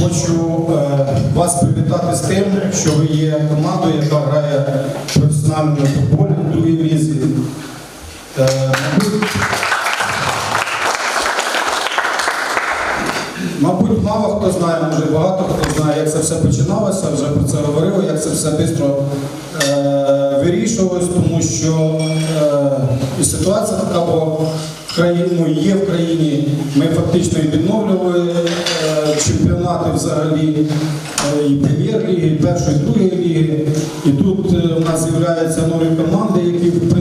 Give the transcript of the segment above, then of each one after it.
Хочу е, вас привітати з тим, що ви є командою, яка грає професіональному футболі в другій лізі. Е, Мабуть, мало хто знає, може багато хто знає, як це все починалося, вже про це говорили, як це все швидко е, вирішувалось, тому що е, і ситуація така була в країні, ну, є в країні. Ми фактично і відновлювали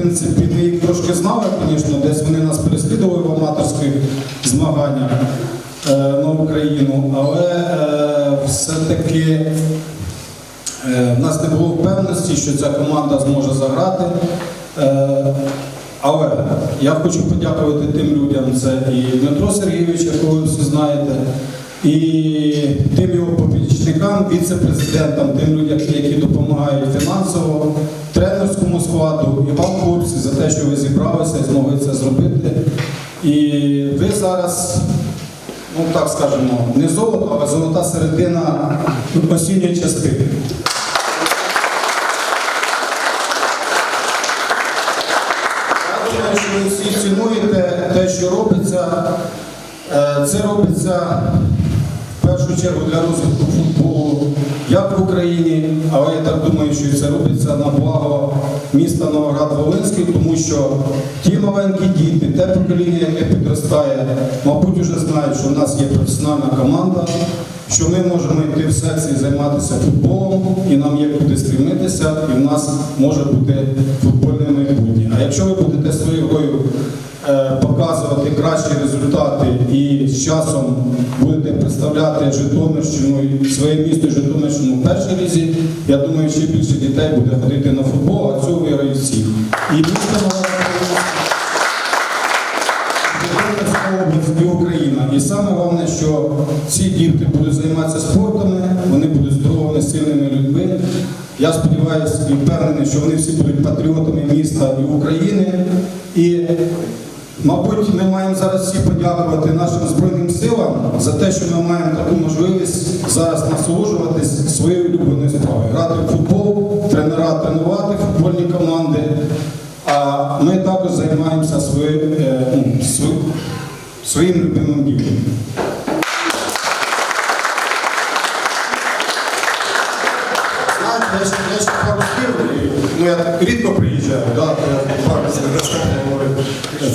принципі ми їх трошки знали, звісно, десь вони нас переслідували в аматорських змаганнях е, на Україну, але е, все-таки е, в нас не було впевненості, що ця команда зможе заграти. Е, але я хочу подякувати тим людям, це і Дмитро Сергійович, якого ви всі знаєте, і тим його помічникам, віце-президентам, тим людям, які допомагають фінансово, тренерському складу і вам, хлопці, за те, що ви зібралися і змогли це зробити. І ви зараз ну так скажемо, не золото, а золота середина осінньої частини. Я думаю, що ви всі цінуєте те, що робиться. Е, Це робиться в першу чергу для розвитку як в Україні, але я так думаю, що і це робиться на благо міста Новоград-Волинський, тому що ті маленькі діти, те покоління, яке підростає, мабуть, вже знають, що в нас є професіональна команда, що ми можемо йти в секції займатися футболом, і нам є куди стремитися, і в нас може бути футбольне майбутнє. А якщо ви будете своєю показувати кращі результати і з часом будете представляти Житомирщину і своє місто Житомирщину в першій лізі, я думаю, ще більше дітей буде ходити на футбол, а цього виграють всі. І місто і Україна. І саме головне, що ці діти будуть займатися спортами, вони будуть здоровими, сильними людьми. Я сподіваюся і впевнений, що вони всі будуть патріотами міста і України. І, мабуть, ми маємо зараз всі подякувати нашим Збройним силам за те, що ми маємо таку можливість зараз насолоджуватись своєю улюбленою справою. Грати в футбол, тренера тренувати футбольні команди. А ми також займаємося своїм, е, ну, своїм любимим ділом. Я ще, я ще пару слів, і, ну я рідко приїжджаю, да, я пару говорю.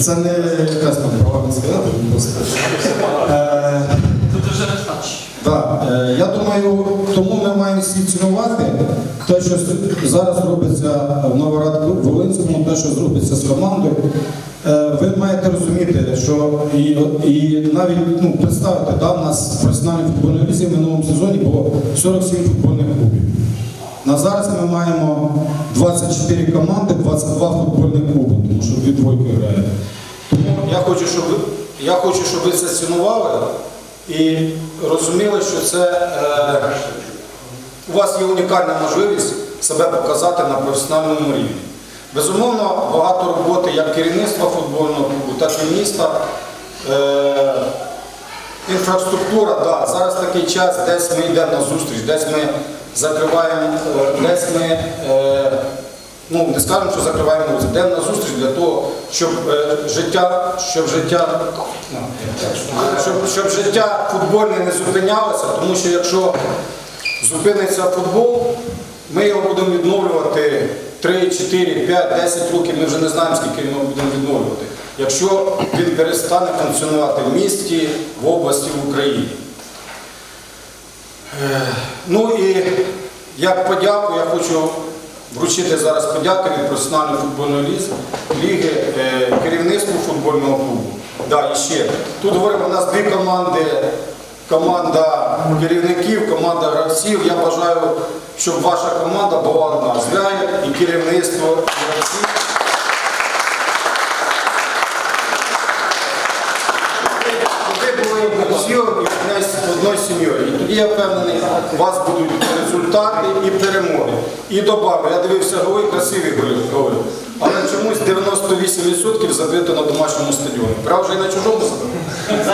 Це не якась там права не сказати, просто. Е, Тут вже так, е, я думаю, тому ми маємо всі цінувати те, що зараз робиться в Новоград-Волинському, те, що зробиться з командою. Е, Ви маєте розуміти, що і, і навіть ну, представте, да, в нас в професіональній футбольній лізі в минулому сезоні було 47 футбольних. На зараз ми маємо 24 команди, 22 футбольних клуби, тому що дві двойки грають. Тому я хочу, щоб ви, я хочу, щоб ви це цінували і розуміли, що це е, у вас є унікальна можливість себе показати на професіональному рівні. Безумовно, багато роботи як керівництва футбольного клубу, так і міста. Е, Інфраструктура, да, зараз такий час, десь ми йдемо на зустріч, десь ми закриваємо, е, десь ми, е, ну не скажемо, що закриваємо вулиці, йдемо на зустріч для того, щоб е, життя, щоб життя, ну, щоб, щоб життя футбольне не зупинялося, тому що якщо зупиниться футбол, ми його будемо відновлювати 3, 4, 5, 10 років, ми вже не знаємо, скільки ми будемо відновлювати. Якщо він перестане функціонувати в місті, в області, в Україні. Е, Ну і як подяку я хочу вручити зараз подяки від професіональної футбольної ліги, е, керівництву футбольного клубу. Да, і ще. Тут говоримо, у нас дві команди, команда керівників, команда гравців. Я бажаю, щоб ваша команда була одна. Зграє і керівництво, і гравці. Ви були одною одною сім'єю. І тоді я впевнений, у вас будуть результати і перемоги. І добавлю, я дивився голи, красиві голи. Але чомусь 98% забито на домашньому стадіоні. Правда, вже і на чужому забито.